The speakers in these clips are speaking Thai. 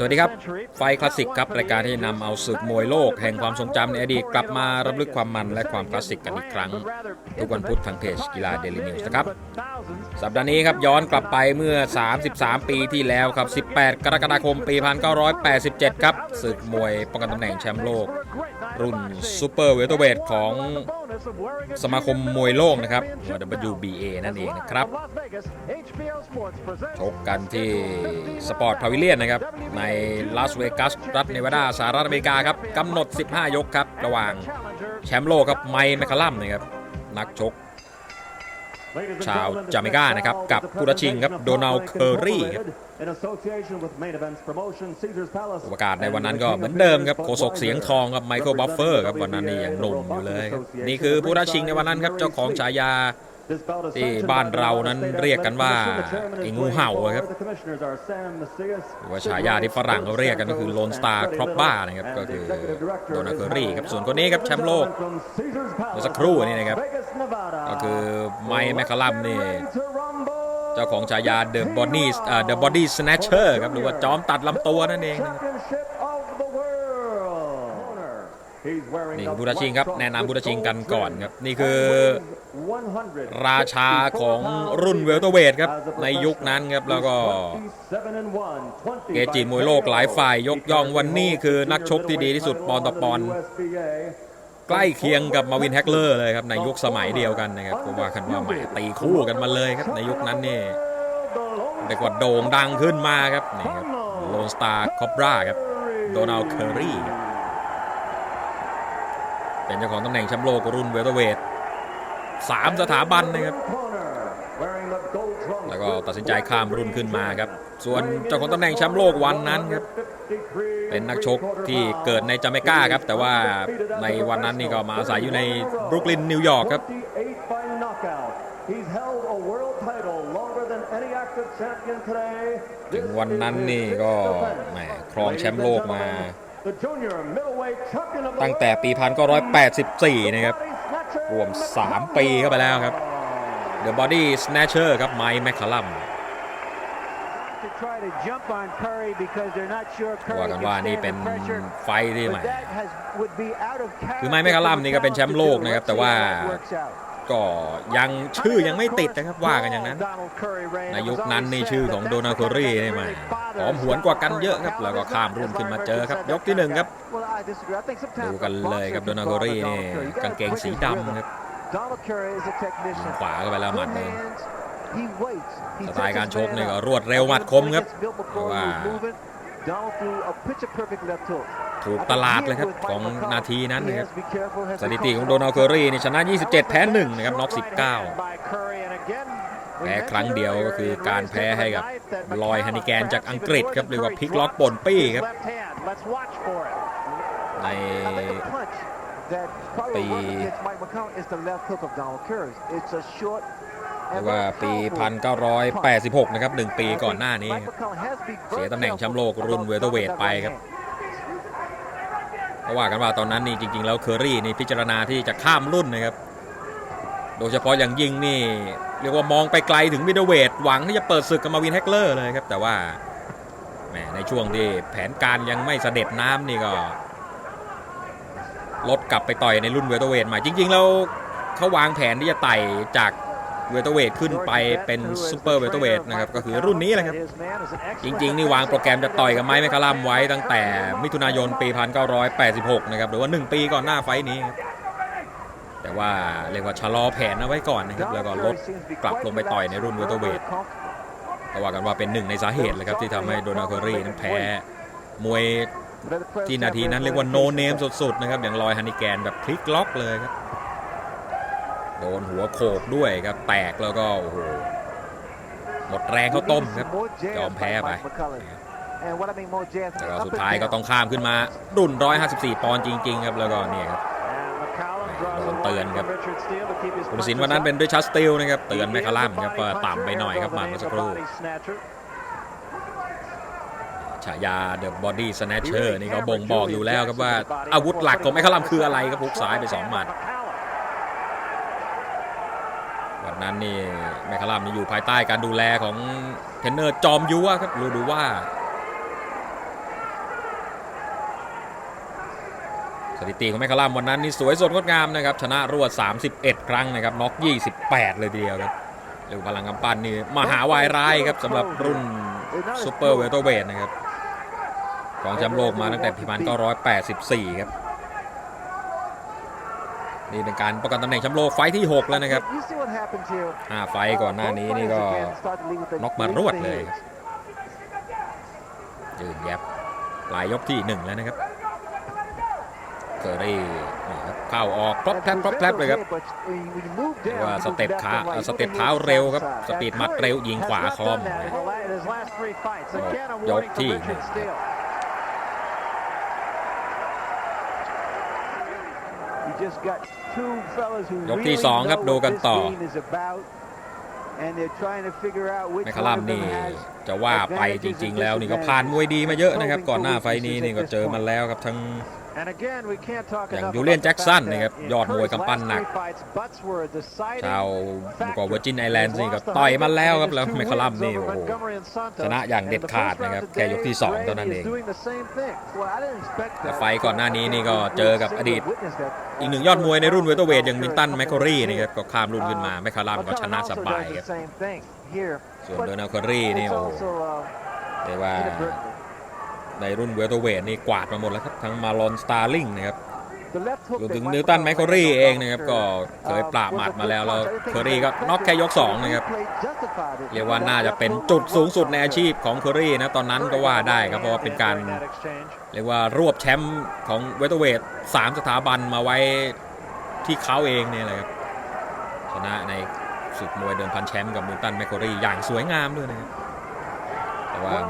สวัสดีครับ ไฟคลาสสิกครับรายการที่นำเอาศึกมวยโลก แห่งความทรงจำในอดีตกลับมารำลึกความมันและความคลาสสิกกันอีกครั้ง ทุกวันพุธทางเพจกีฬาเดลินิวส์นะครับ สัปดาห์นี้ครับย้อนกลับไปเมื่อ 33 ปีที่แล้วครับ 18 กรกฎาคมปี 1987 ครับศึกมวยป้องกันตำแหน่งแชมป์โลก รุ่นซูเปอร์เวลเตอร์เวทของ สมาคมมวยโลกนะครับ WBA นั่นเองนะครับ ชกกันที่สปอร์ตพาวิเลียนนะครับ ในลาสเวกัสรัฐเนวาดาสหรัฐอเมริกาครับกำหนด 15 ยกครับ ระหว่างแชมป์โลกครับไมค์แมคคาลัมนะครับ นักชก ชาวจาเมกานะครับ กับผู้รัชิงครับโดนัลเคอรี่ครับประกาศในวันนั้นก็เหมือนเดิมครับโคศกเสียงทองครับไมเคิลบัฟเฟอร์ครับวันนั้นนี่ยังหนุ่มอยู่เลยครับนี่คือผู้รัชิงในวันนั้นครับเจ้าของฉายา ที่บ้านเรานั้นเรียกกันว่าไอ้งูเห่าครับหรือว่าฉายาที่ฝรั่งเขาเรียกกันก็คือโลนสตาร์ครอปบ้านะครับก็คือโดนัลเคอรี่ครับส่วนคนนี้ครับแชมป์โลกเมื่อสักครู่นี่นะครับก็คือไมค์แมคคาลัมนี่เจ้าของฉายา The Body อ่า The Body Snatcher ครับหรือว่าจอมตัดลำตัวนั่นเองนะ นี่คือบูดาชิงครับแนะนำบูดาชิงกันก่อนครับ นี่คือ ราชาของรุ่นเวลเตอร์เวทครับ ในยุคนั้นครับ แล้วก็ เกจิมวยโลกหลายฝ่ายยกย่องวันนี้คือนักชกที่ดีที่สุดปอนด์ต่อปอนด์ใกล้เคียงกับมาวินแฮกเลอร์เลยครับ ในยุคสมัยเดียวกันนะครับผมว่ากันว่าแหมตีคู่กันมาเลยครับ ในยุคนั้นนี่เรียกว่าโด่งดังขึ้นมาครับนี่ครับโลนสตาร์คอบราครับโดนัลด์เคอรี่ครับ เป็นเจ้าของตำแหน่งแชมป์โลกรุ่นเวลเตอร์เวทสามสถาบันนะครับ แล้วก็ตัดสินใจข้ามรุ่นขึ้นมาครับ ส่วนเจ้าของตำแหน่งแชมป์โลกวันนั้นครับ เป็นนักชกที่เกิดในจาเมกาครับ แต่ว่าในวันนั้นนี่ก็มาอาศัยอยู่ในบรุกลินนิวยอร์กครับ ถึงวันนั้นนี่ก็แหมครองแชมป์โลกมา ตั้งแต่ปี 1984 นะครับ รวม 3 ปีเข้าไปแล้วครับ The Body Snatcher ครับไมค์แมคคาลัมว่ากันว่านี่เป็นไฟที่ใหม่คือไมค์แมคคาลัมนี่ก็เป็นแชมป์โลกนะครับ แต่ว่า ก็ยังชื่อยังไม่ติดนะครับว่ากันอย่างนั้นในยุคนั้นนี่ชื่อของโดนาโครี่นี่ใหม่หอมหวนกว่ากันเยอะครับ แล้วก็ข้ามรุ่นขึ้นมาเจอครับ ยกที่หนึ่งครับ ดูกันเลยครับโดนาโครี่นี่กางเกงสีดำครับขวาเข้าไปแล้วหมัดหนึงสไตล์การชกนี่ก็รวดเร็วหมัดคมครับเพราะว่า ถูกตลาดเลยครับของนาทีนั้นนะครับสถิติของโดนัลด์เคอรี่นี่ชนะ 27 แพ้1นะครับน็อก 19 แพ้ครั้งเดียวก็คือการแพ้ให้กับลอยฮันนิแกนจากอังกฤษครับเรียกว่าพลิกล็อกป่นปี้ครับในปี เรียกว่าปี 1986 นะครับ 1 ปีก่อนหน้านี้ครับเสียตำแหน่งแชมป์โลกรุ่นเวลเตอร์เวทไปครับเพราะว่ากันว่าตอนนั้นนี่จริง ๆ แล้วเคอรี่นี่พิจารณาที่จะข้ามรุ่นนะครับ โดยเฉพาะอย่างยิ่งนี่ เรียกว่ามองไปไกลถึงมิดเดิลเวทหวังที่จะเปิดศึกกับมาวินแฮกเลอร์เลยครับ แต่ว่าแหมในช่วงที่แผนการยังไม่เสด็จน้ำนี่ก็ลดกลับไปต่อยในรุ่นเวลเตอร์เวทม่จริง ๆ แล้วเขาวางแผนที่จะไต่จาก เวลเตอร์เวทขึ้นไปเป็นซูเปอร์เวลเตอร์เวทนะครับก็คือรุ่นนี้แหละครับ จริง ๆ นี่วางโปรแกรมจะต่อยกับไม้แมคคาลัมไว้ตั้งแต่มิถุนายนปี 1986 นะครับ หรือว่า 1 ปีก่อนหน้าไฟท์นี้แต่ว่าเรียกว่าชะลอแผนเอาไว้ก่อนนะครับ แล้วก็ลดกลับลงไปต่อยในรุ่นเวลเตอร์เวทก็ว่ากันว่าเป็นหนึ่งในสาเหตุเลยครับที่ทำให้โดนาคอรี่นั้นแพ้มวยที่นาทีนั้นเรียกว่าโนเนมสุดๆนะครับอย่างลอยฮันนิแกนแบบพลิกล็อกเลยครับ โดนหัวโขกด้วยครับแตกแล้วก็โอ้โหหมดแรงเขาต้มครับยอมแพ้ไปแล้วสุดท้ายก็ต้องข้ามขึ้นมารุ่น 154 ปอนด์จริง ๆ ครับแล้วก็เนี่ยครับโดนเตือนครับผู้สินวันนั้นเป็นด้วยชัสติลนะครับเตือนแมคคาลัมครับว่าต่ำไปหน่อยครับมัดเมื่อสักครู่ฉายา The Body Snatcher นี่ก็บ่งบอกอยู่แล้วครับว่าอาวุธหลักของแมคคาลัมคืออะไรครับพุกซ้ายไปสองหมัด นั้นนี่แมคคารามนี่อยู่ภายใต้การดูแลของเทรนเนอร์จอมยุวะครับรูดูว่าสถิติของแมคคารามวันนั้นนี่สวยสดงดงามนะครับชนะรวด 31 ครั้งนะครับน็อก 28 เลยทีเดียวครับเร็วพลังกำปั้นนี่มหาวายร้ายครับสำหรับรุ่นซูเปอร์เวลเตอร์เวทนะครับของแชมป์โลกมาตั้งแต่พิมานก็184 ครับ นี่เป็นการประกันตำแหน่งแชมป์โลกไฟท์ที่ 6 แล้วนะครับ You see what happens here. 5ไฟท์ก่อนหน้านี้นี่ก็น็อกมารวดเลยครับยืนแยบปลายยกที่ 1 แล้วนะครับเคอรี่นี่ครับเข้าออกพลบแพลบพลบแพลบเลยครับเรียกว่าสเต็ปขาเอ่อสเต็ปเท้าเร็วครับสปีดหมัดเร็วยิงขวาคล่อมยกที่หนึ่ง ยกที่สองครับดูกันต่อแมคคาลัมนี่จะว่าไปจริง ๆ แล้วนี่ก็ผ่านมวยดีมาเยอะนะครับ ก่อนหน้าไฟล์นี้นี่ก็เจอมาแล้วครับทั้ง อย่างยูเลียนแจ็กสันนะครับยอดมวยกำปั้นหนักชาวหมู่เกาะเวอร์จินไอแลนด์นี่ก็ต่อยมาแล้วครับแล้วแมคคาลัมนี่โอ้โหชนะอย่างเด็ดขาดนะครับแค่ยกที่สองเท่านั้นเองแต่ไฟล์ก่อนหน้านี้นี่ก็เจอกับอดีต อีกหนึ่งยอดมวยในรุ่นเวลเตอร์เวทอย่างมินตันแมคคอรี่นี่ครับก็ข้ามรุ่นขึ้นมาแมคคาลัมก็ชนะสบายครับส่วนโดนัลด์คอรี่นี่โอ้โหเรียกว่า ในรุ่นเวลเตอร์เวทนี่กวาดมาหมดแล้วครับ ทั้งมาลอนสตาร์ลิงนะครับรวมถึงนิวตันแมคคอรี่เองนะครับ ก็เคยปราบหมัดมาแล้ว แล้วเคอรี่ก็น็อกแค่ยกสองนะครับ เรียกว่าน่าจะเป็นจุดสูงสุดในอาชีพของเคอรี่นะตอนนั้นก็ว่าได้ครับ เพราะว่าเป็นการ เรียกว่ารวบแชมป์ของเวลเตอร์เวทสามสถาบันมาไว้ที่เขาเองเนี่ยแหละครับชนะในศึกมวยเดิมพันแชมป์กับนิวตันแมคคอรี่อย่างสวยงามด้วยนะครับ แต่ว่า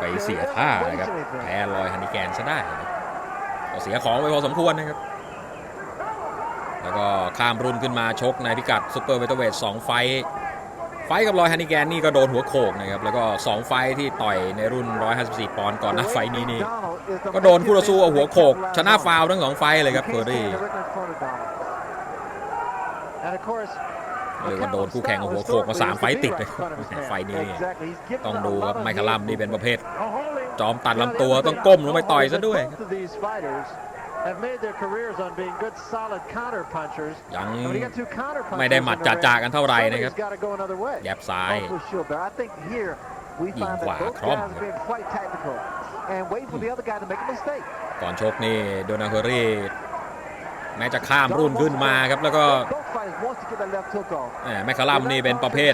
ไปเสียท่านะครับแพ้ลอยฮันนิแกนซะได้นะครับก็เสียของไปพอสมควรนะครับ แล้วก็ข้ามรุ่นขึ้นมาชกในพิกัดซูเปอร์เวทเทอร์เวท2ไฟท์ไฟท์กับรอยฮันนิแกนนี่ก็โดนหัวโขกนะครับ แล้วก็ 2 ไฟท์ที่ต่อยในรุ่น 154 ปอนด์ก่อนหน้าไฟท์นี้นี่ ก็โดนคู่ต่อสู้เอาหัวโขก ชนะฟาวล์ทั้งสองไฟท์เลยครับเคอรี่ เรียกว่าโดนคู่แข่งเอาหัวโขกมา3ไฟท์ติดเลยครับไฟท์นี้นี่ต้องดูครับไมคาลัมนี่เป็นประเภท จอมตัดลำตัวต้องก้มลงไปต่อยซะด้วยยังไม่ได้หมัดจ่าๆกันเท่าไหร่นะครับแยบซ้ายยิงขวาคล่อมครับก่อนชกนี่โดนาเคอรี่ แม้จะข้ามรุ่นขึ้นมาครับแล้วก็แมคคาลัมนี่เป็นประเภท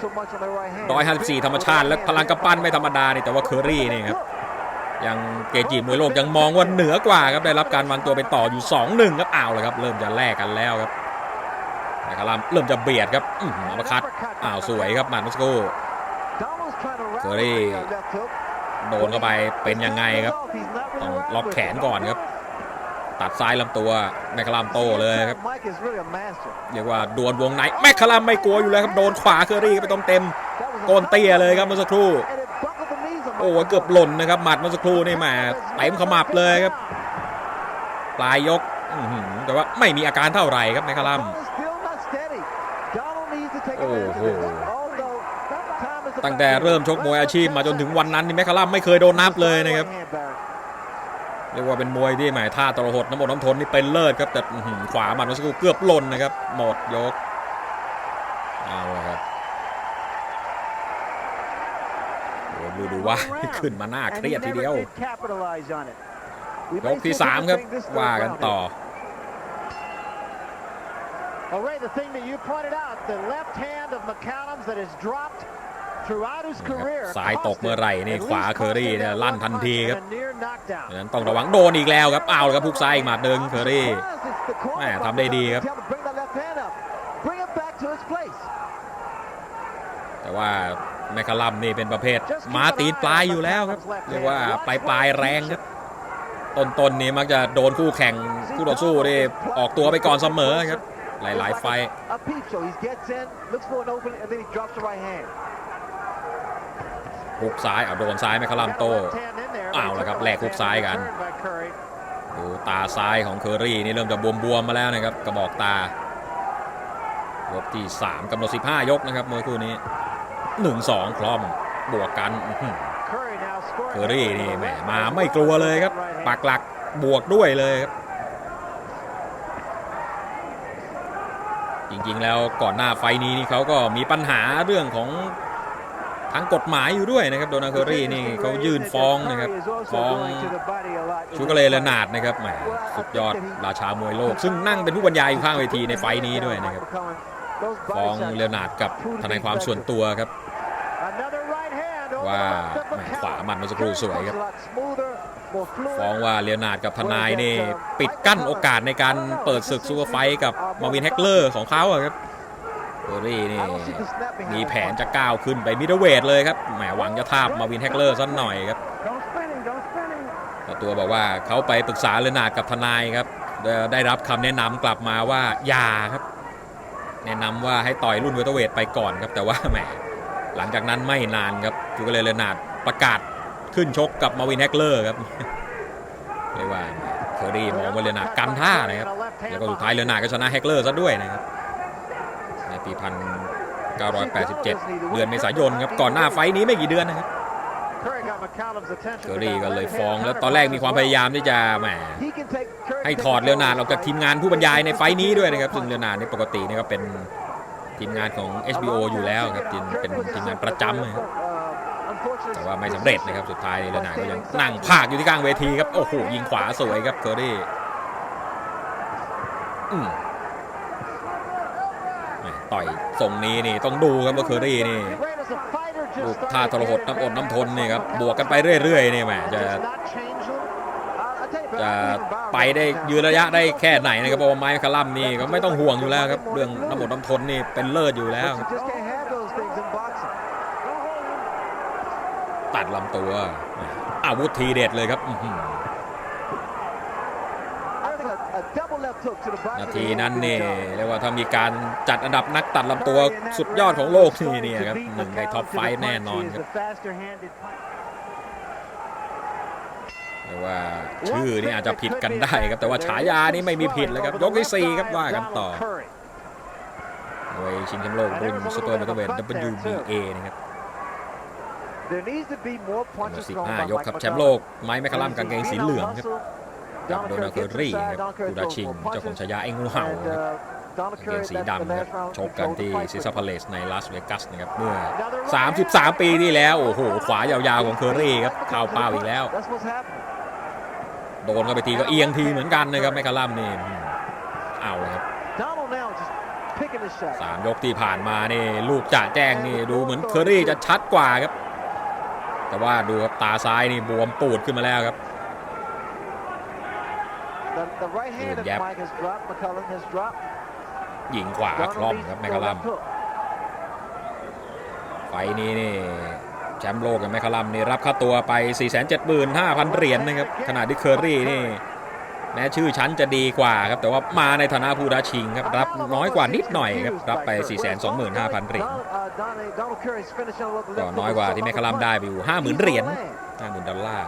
154 ธรรมชาติ และพลังกำปั้นไม่ธรรมดานี่แต่ว่าเคอรี่นี่ครับยังเกจิมวยโลกยังมองว่าเหนือกว่าครับได้รับการวางตัวเป็นต่ออยู่ 2-1ครับอ้าวเลยครับเริ่มจะแลกกันแล้วครับแมคคาลัมเริ่มจะเบียดครับอื้อหืออัปคัดอ้าวสวยครับมัดเมื่อสักครู่เคอรี่โดนเข้าไปเป็นยังไงครับต้องล็อกแขนก่อนครับ ตัดซ้ายลำตัวแมคคาลัมโตเลยครับเรียกว่าดวลวงในแมคคาลัมไม่กลัวอยู่แล้วครับโดนขวาเคอรี่ไปเต็มๆโกนเตี้ยเลยครับเมื่อสักครู่โอ้โหเกือบหล่นนะครับหมัดเมื่อสักครู่นี่แหมาเต็มขมับเลยครับปลายยกอื้อหือแต่ว่าไม่มีอาการเท่าไหร่ครับแมคคาลัมโอ้โหตั้งแต่เริ่มชกมวยอาชีพมาจนถึงวันนั้นนี่แมคคาลัมไม่เคยโดนนับเลยนะครับ เรียกว่าเป็นมวยที่หมายท่าตระหดน้ำมนน้ำทนนี่เป็นเลิศครับ แต่ขวาหมัดเมื่อสักครู่เกือบล่นนะครับ หมดยก เอาละครับโอ้ดูดูว่าขึ้นมาหน้าเครียดทีเดียวยกที่ 3 ครับ ว่ากันต่อ All right, the thing that you pointed out, the left hand of McCallum's that has dropped ซ้ายตกเมื่อไหร่นี่ At ขวา least เคอรี่ cost him เนี่ย that ลั่น one ทันที punch ครับ and a near knockdown. ดังนั้นต้องระวังโดนอีกแล้วครับเอาละครับพุกซ้ายอีกหมัดหนึ่งเคอรี่แม่ทำได้ดีครับ Bring that left hand up. Bring it back to its place. แต่ว่าแมคคาลัมนี่เป็นประเภทม้าตีนปลายอยู่แล้วครับ เรียกว่าปลายปลายๆแรงครับต้นๆนนี้มักจะโดนคู่แข่งคู่ต่อสู้นี่ออกตัวไปก่อนเสมอครับ หลายๆไฟ ฮุกซ้ายเอาโดนซ้ายไมคาลัมโตอ้าวแล้วครับแหลกฮุกซ้ายกันดูตาซ้ายของเคอรี่นี่เริ่มจะบวมๆมาแล้วนะครับกระบอกตายกที่ 3กำหนด 15 ยกนะครับมวยคู่นี้ 1-2 คล่อมบวกกันเคอรี่นี่แหมมาไม่กลัวเลยครับปักหลักบวกด้วยเลยครับจริงๆแล้วก่อนหน้าไฟนี้นี่เขาก็มีปัญหาเรื่องของ ทางกฎหมายอยู่ด้วยนะครับโดนาเคอรี่นี่เขายื่นฟ้องนะครับฟ้องชูกเลเลนาดนะครับแหมสุดยอดราชามวยโลก ซึ่งนั่งเป็นผู้บรรยายอยู่ข้างเวทีในไฟล์นี้ด้วยนะครับฟ้องเลนาดกับทนายความส่วนตัวครับ ว่าแหม่ขวามันเมื่อสักครู่สวยครับฟ้องว่าเลนาดกับทนายนี่ปิดกั้นโอกาสในการเปิดศึกซูเปอร์ไฟกับมาวินแฮกเลอร์ของเขาครับ เคอรี่นี่มีแผนจะก้าวขึ้นไปมิดเดิลเวทเลยครับแหมหวังจะทาบมาวินแฮกเลอร์สักหน่อยครับเจ้าตัวบอกว่าเขาไปปรึกษาเลนาร์ดกับทนายครับ ได้ได้รับคำแนะนำกลับมาว่าอย่าครับ แนะนำว่าให้ต่อยรุ่นเวทเวทไปก่อนครับ แต่ว่าแหมหลังจากนั้นไม่นานครับจูกาเลเลนาร์ดประกาศขึ้นชกกับมาวินแฮกเลอร์ครับเรียกว่าเคอรี่มองว่าเลนาร์ดกันท่านะครับแล้วก็สุดท้ายเลนาร์ดก็ชนะแฮกเลอร์ซะด้วยนะครับ ในปี1987เดือนเมษายนครับก่อนหน้าไฟนี้ไม่กี่เดือนนะครับเคอรี่ก็เลยฟ้องแล้วตอนแรกมีความพยายามที่จะแหมให้ถอดเลนาร์ดออกจากทีมงานผู้บรรยายในไฟนี้ด้วยนะครับซึ่งเลนาร์ดในปกตินี่ก็เป็นทีมงานของ HBO อยู่แล้วครับเป็นทีมงานประจำนะครับแต่ว่าไม่สำเร็จนะครับสุดท้ายเลนาร์ดก็ยังนั่งภาคอยู่ที่กลางเวทีครับโอ้โหยิงขวาสวยครับเคอรี่อืม ต่อยทรงนี้นี่ต้องดูครับว่าเคอรี่นี่ลูกท่าทรหดน้ำอดน้ำทนนี่ครับบวกกันไปเรื่อยๆนี่แหมจะจะไปได้ยืนระยะได้แค่ไหนนะครับเพราะว่าไม้คาลัมนี่ก็ไม่ต้องห่วงอยู่แล้วครับเรื่องน้ำอดน้ำทนนี่เป็นเลิศอยู่แล้วตัดลำตัวอาวุธทีเด็ดเลยครับอื้อหือ นาทีนั้นนี่เรียกว่าถ้ามีการจัดอันดับนักตัดลำตัวสุดยอดของโลกนี่เนี่ยครับหนึ่งในท็อปไฟว์แน่นอนครับเรียกว่าชื่อนี่อาจจะผิดกันได้ครับ แต่ว่าฉายานี่ไม่มีผิดเลยครับ ยกที่สี่ครับว่ากันต่อโดยชิงแชมป์โลกรุ่นซูเปอร์เมเทเวน WBA นะครับสิบห้ายกครับแชมป์โลกไม้แมคคาลัมกางเกงสีเหลืองครับ กับโดนาเคอรี่ครับกูดาชิงเจ้าของฉายาไอ้งูเห่าครับกางเกงสีดำครับชกกันที่ซิซาพาเลสในลาสเวกัสนะครับเมื่อ 33 ปีที่แล้ว โอ้โห ขวายาวๆของเคอรี่ครับเข้าเป้าอีกแล้ว โดนเข้าไปทีก็เอียงทีเหมือนกันนะครับแมคคาลัมนี่อืมเอาเลยครับสามยกที่ผ่านมานี่ลูกจ่าแจ้งนี่ดูเหมือนเคอรี่จะชัดกว่าครับ แต่ว่าดูครับตาซ้ายนี่บวมปูดขึ้นมาแล้วครับ ยิงขวาคล่อมครับแมคคาลัมไฟล์นี้นี่แชมป์โลกกับแมคคาลัมนี่รับค่าตัวไป 475,000 เหรียญนะครับขณะที่เคอรี่นี่แม้ชื่อชั้นจะดีกว่าครับแต่ว่ามาในฐานะผู้ท้าชิงครับรับน้อยกว่านิดหน่อยครับรับไป 425,000 เหรียญก็น้อยกว่าที่แมคคาลัมได้ไปอยู่ 50,000 เหรียญ50,000 ดอลลาร์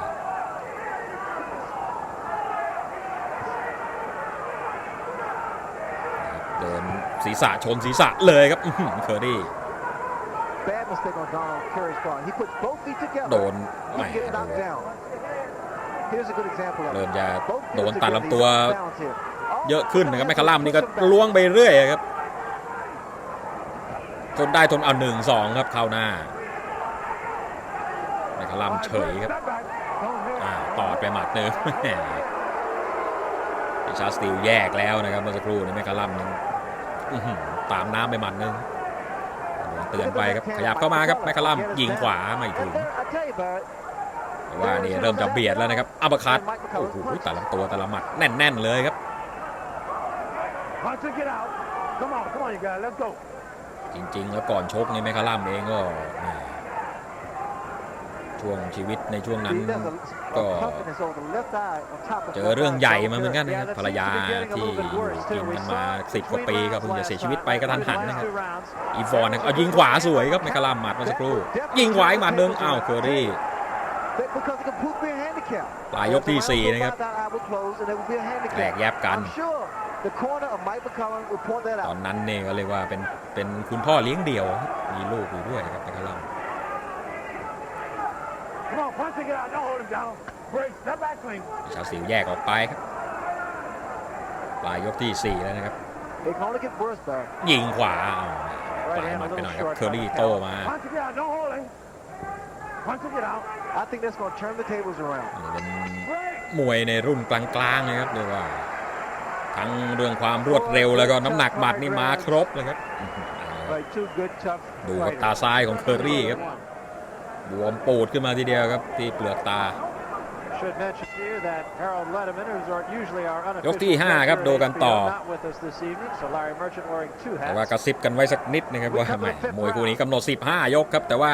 เดิน ศีรษะชนศีรษะเลยครับเคอรี่โดนแหมเริ่มจะโดนตัดลำตัวเยอะขึ้นนะครับแมคคาลัมนี่ก็ล้วงไปเรื่อยครับ ทนได้ทนเอาหนึ่งสองครับเข้าหน้าแมคคาลัมเฉยครับอ่าตอดไปหมัดหนึ่งชาร์ดสตีลแยกแล้วนะครับเมื่อสักครู่นี้แมคคาลัมยัง อื้อหือตามน้ำไปหมัดหนึงเตือนไปครับขยับเข้ามาครับแมคคาลัมยิงขวาไม่ถึงแต่ว่านี่เริ่มจะเบียดแล้วนะครับอัปเปอร์คัตโอ้โหแต่ละตัวแต่ละหมัดแน่น ๆ เลยครับจริง ๆ แล้วก่อนชกนี่แมคคาลัมเองก็แหม่ ช่วงชีวิตในช่วงนั้นก็เจอเรื่องใหญ่มาเหมือนกันนะครับภรรยาที่อยู่กินกันมา10กว่าปีก็เพิ่งจะเสียชีวิตไปกระทันหันนะครับอีฟอนนะครับเอายิงขวาสวยครับแมคคาลัมหมัดเมื่อสักครู่ ยิงขวาอีกหมัดหนึงอ้าวเคอรี่ปลายยกที่ 4 นะครับแตกแยบกัน ตอนนั้นเนี่ยก็เรียกว่าเป็นเป็นคุณพ่อเลี้ยงเดี่ยวครับมีลูกอยู่ด้วยครับแมคคาลัม ชาวสิวแยกออกไปครับปลายยกที่ 4 แล้วนะครับ It can only get worse, though. ยิงขวาเอาปลายหมัดไปหน่อยครับ เคอรี่โตมา Punch it out, no holding. Punch it out. I think that's going to turn the tables around. นี่เป็น Break. มวยในรุ่นกลางๆนะครับเรียกว่า ทั้งเรื่องความรวดเร็วแล้วก็น้ำหนักหมัดนี่มาครบเลยครับ Like two good, tough ดูครับ fighters. ตาซ้ายของเคอรี่ครับ บวมปูดขึ้นมาทีเดียวครับที่เปลือกตา Should mention to you that Harold Letterman, who's our, usually our ยกที่ unofficial ห้าครับ judge ดู here กัน at ต่อ HBO, not with us this evening, so Larry Merchant wearing two แต่ว่าก hats. ระซิบกันไว้สักนิดนะครับว่าแหมมวยคู่นี้กำหนด 15 ยกครับ แต่ว่า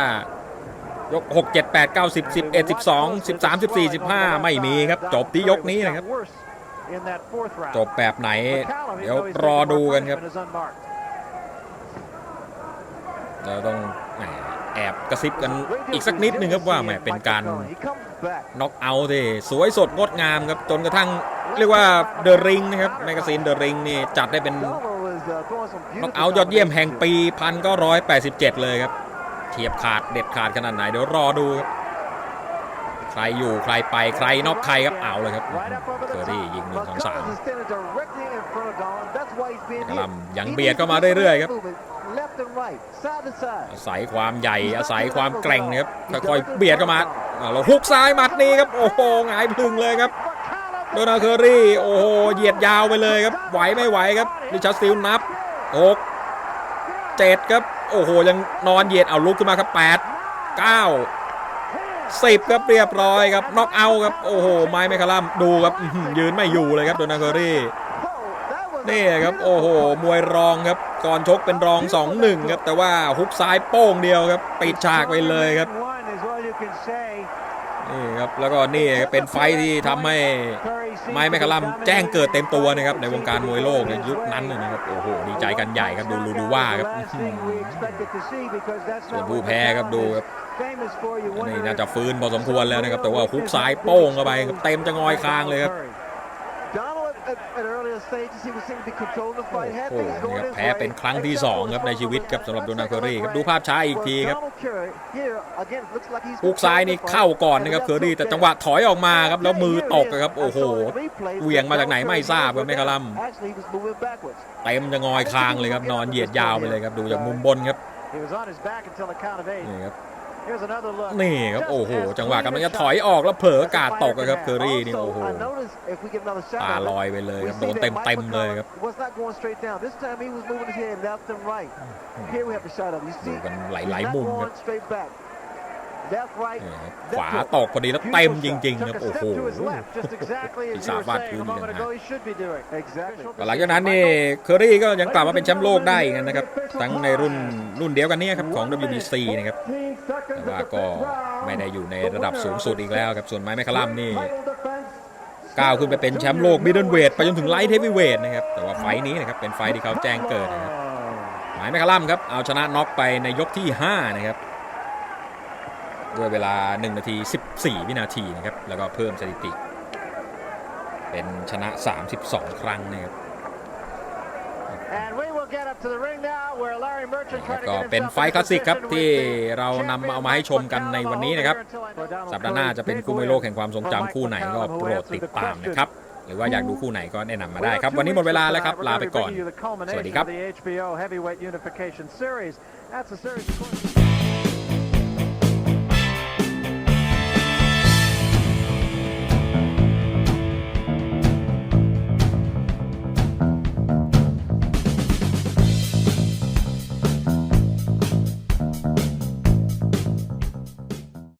ยก 6 7 8 9 10 11 12 13 14 15 ไม่มีครับ จบที่ยกนี้นะครับ Worse in that fourth round. จบแบบไหน McCallum, เดี๋ยว even though he's รอ taken ดู more กันครับ punishment, is unmarked. เราต้อง แหมแอบกระซิบกันอีกสักนิดนึงครับว่าแหมเป็นการ He comes back. น็อกเอาท์ที่สวยสดงดงามครับจนกระทั่งเรียกว่าเดอะริงนะครับแมกกาซีนเดอะริงนี่จัดได้เป็น Gallo is, uh, throwing some น็อก beautiful เอาท์ยอดเยี่ยมแห่ง combinations ปีพันก็ร้อยแปดสิบเจ็ดเลยครับเฉียบขาดเด็ดขาดขนาดไหนเดี๋ยวรอดูครับใครอยู่ใครไปใครน็อกใครครับเอาเลยครับ Right up over เค the อรี่ top. ยิงหนึ่งสองสาม McCullers is standing directly in front of Dolan. That's why he's being กระ hit. ลำยัง He เบียด needs เข้า to มา move เรื่อยๆครับ movement, Left and right, side to side. อาศัยความใหญ่อาศัยความแกร่งนะครับค่อยๆเบียดเข้ามาอ่าเราฮุกซ้ายหมัดนี้ครับโอ้โหหงายพลึงเลยครับ McCallum โดนาเคอรี่ โอ้โหเหยียดยาวไปเลยครับ ไหวไม่ไหวครับริชาร์ดสติลนับหกเจ็ดครับ โอ้โห ยังนอนเหยียดเอาลุกขึ้นมาครับแปดเก้าสิบครับเรียบร้อยครับน็อกเอาท์ครับ โอ้โห ไม้ไม่คลัมดูครับอื้อหือยืนไม่อยู่เลยครับโดนาเคอรี่ Oh, that was นี่ครับโอ้โหมวยรองครับก่อนชกเป็นรอง 2-1 ครับ แต่ว่าฮุกซ้ายโป้งเดียวครับปิดฉากไปเลยครับนี่ครับแล้วก็นี่เป็นไฟที่ทำให้ไม้แมคคาลัมแจ้งเกิดเต็มตัวนะครับในวงการมวยโลกในยุคนั้นนะครับโอ้โหดีใจกันใหญ่ครับดูลูดูว่าครับส่วนผู้แพ้ครับดูครับนี่น่าจะฟื้นพอสมควรแล้วนะครับแต่ว่าฮุกซ้ายโป้งเข้าไปครับเต็มจะงอยคางเลยครับ โอ้โหนี่ครับแพ้เป็นครั้งที่2ครับในชีวิตครับสำหรับโดนาเคอรี่ครับดูภาพช้าอีกทีครับฝุกซ้ายนี่เข้าก่อนนะครับเคอรี่แต่จังหวะถอยออกมาครับแล้วมือตกครับโอ้โหเหวี่ยงมาจากไหนไม่ทราบครับแมคคาลัมเต็มจะงอยคางเลยครับนอนเหยียดยาวไปเลยครับดูจากมุมบนครับนี่ครับ นี่ครับโอ้โห จังหวะกำลังจะถอยออกแล้วเผลอกาดตกอะครับเคอรี่นี่โอ้โห Also, I noticed if we get another shot ตา of it, ลอยไปเลยครับ we โด see น that เต็ม Mike เต็มๆเลยครับ McCullough was not going straight down. This time he was moving his head left and right. Here we have the shot of it. You ดู see, กันห he's ลาย not ๆมุมครับ ขวาตกพอดีแล้วเต็มจริงๆครับ Took a โอ้โห step to his left, just exactly as ศีร you ษะ were ฟาด saying พื้น a อีก moment นะ ago he should be doing. Exactly. หลังจากนั้นนี่เคอรี่ก็ยังกลับมาเป็นแชมป์โลกได้อีกนะครับทั้งในรุ่นรุ่นเดียวกันเนี้ครับของ WBC นะครับแต่ว่าก็ไม่ได้อยู่ในระดับสูงสุดอีกแล้วครับส่วนไม้แมคคาลัมนี่ก้าวขึ้นไปเป็นแชมป์โลกมิดเดิลเวทไปจนถึงไลท์เฮฟวีเวทนะครับแต่ว่าไฟท์นี้นะครับเป็นไฟท์ที่เขาแจ้งเกิดนะครับหมายแมคคาลัมครับเอาชนะน็อกไปในยกที่ 5 นะครับ ด้วยเวลา 1 นาที 14 วินาทีนะครับ แล้วก็เพิ่มสถิติ เป็นชนะ 32 ครั้งนะครับ And we will get up to the ring now where Larry Merchant trying to ก็ get เป็น himself ไฟท์ in คลาสสิกครับ position ที่ with เรานำเอามาให้ชมกันในวันนี้นะครับ สัปดาห์หน้าจะเป็นคู่มวยโลกแห่งความทรงจำคู่ไหนก็โปรดติดตามนะครับ หรือว่าอยากดูคู่ไหนก็แนะนำมาได้ครับ วันนี้หมดเวลาแล้วครับ ลาไปก่อน สวัสดีครับ